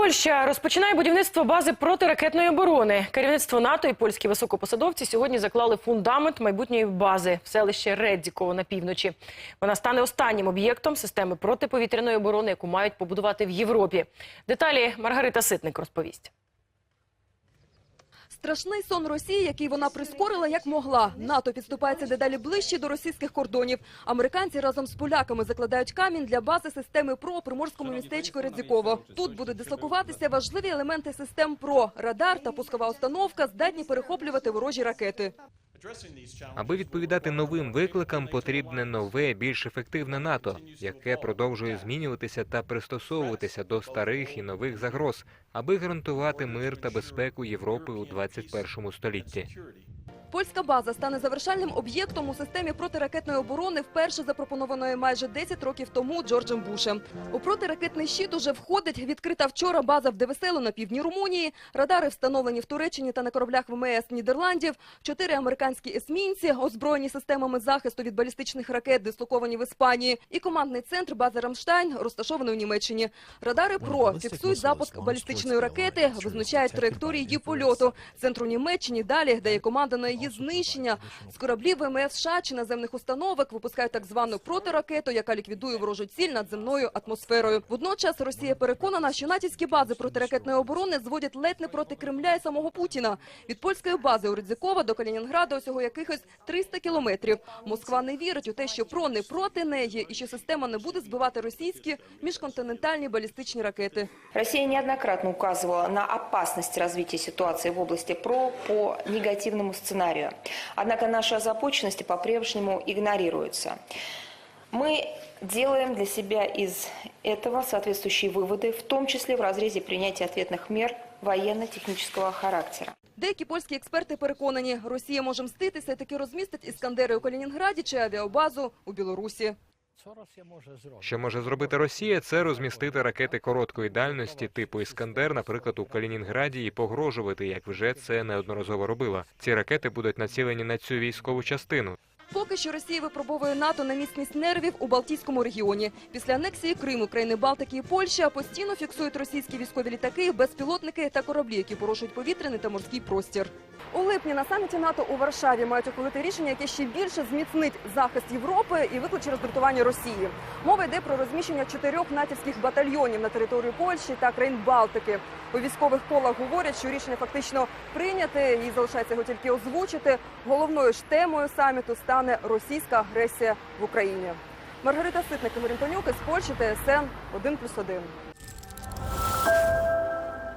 Польща розпочинає будівництво бази протиракетної оборони. Керівництво НАТО і польські високопосадовці сьогодні заклали фундамент майбутньої бази в селище Редзіково на півночі. Вона стане останнім об'єктом системи протиповітряної оборони, яку мають побудувати в Європі. Деталі Маргарита Ситник розповість. Страшний сон Росії, який вона прискорила як могла. НАТО підступається дедалі ближче до російських кордонів. Американці разом з поляками закладають камінь для бази системи ПРО у приморському містечку Редзіково. Тут будуть дислокуватися важливі елементи систем ПРО – радар та пускова установка, здатні перехоплювати ворожі ракети. Аби відповідати новим викликам, потрібне нове, більш ефективне НАТО, яке продовжує змінюватися та пристосовуватися до старих і нових загроз, аби гарантувати мир та безпеку Європи у 21 столітті. Польська база стане завершальним об'єктом у системі протиракетної оборони, вперше запропонованої майже 10 років тому Джорджем Бушем. У протиракетний щит уже входить відкрита вчора база в Девесело на півдні Румунії, радари встановлені в Туреччині та на кораблях ВМС Нідерландів, чотири американські есмінці, озброєні системами захисту від балістичних ракет, дислоковані в Іспанії, і командний центр бази Рамштайн, розташований у Німеччині. Радари ПРО фіксують запуск балістичної ракети, визначають траєкторії її польоту. Центр у Німеччині далі дає команда на її знищення. З кораблів ВМС США чи наземних установок випускають так звану протиракету, яка ліквідує ворожу ціль над земною атмосферою. Водночас Росія переконана, що натівські бази протиракетної оборони зводять ледь не проти Кремля і самого Путіна. Від польської бази у Ридзикова до Калінінграда усього якихось 300 кілометрів. Москва не вірить у те, що ПРО не проти неї і що система не буде збивати російські міжконтинентальні балістичні ракети. Россия неоднократно указывала на опасность развития ситуации в области ПРО по негативному сценарию. Однако наши озабоченности по-прежнему игнорируются. Мы делаем для себя из этого соответствующие выводы, в том числе в разрезе принятия ответных мер военно-технического характера. Деякі польські експерти переконані, Росія може мститися і таки розмістить іскандери у Калінінграді чи авіабазу у Білорусі. Що може зробити Росія, це розмістити ракети короткої дальності типу Іскандер, наприклад, у Калінінграді, і погрожувати, як вже це неодноразово робила. Ці ракети будуть націлені на цю військову частину. Поки що Росія випробовує НАТО на міцність нервів у Балтійському регіоні. Після анексії Криму, країни Балтики і Польща постійно фіксують російські військові літаки, безпілотники та кораблі, які порушують повітряний та морський простір. У липні на саміті НАТО у Варшаві мають ухвалити рішення, яке ще більше зміцнить захист Європи і викличе роздратування Росії. Мова йде про розміщення чотирьох натівських батальйонів на території Польщі та країн Балтики. У військових колах говорять, що рішення фактично прийняте і залишається його тільки озвучити. Головною ж темою саміту стане російська агресія в Україні. Маргарита Ситник, Ігор Антонюк із Польщі, ТСН 1+,1.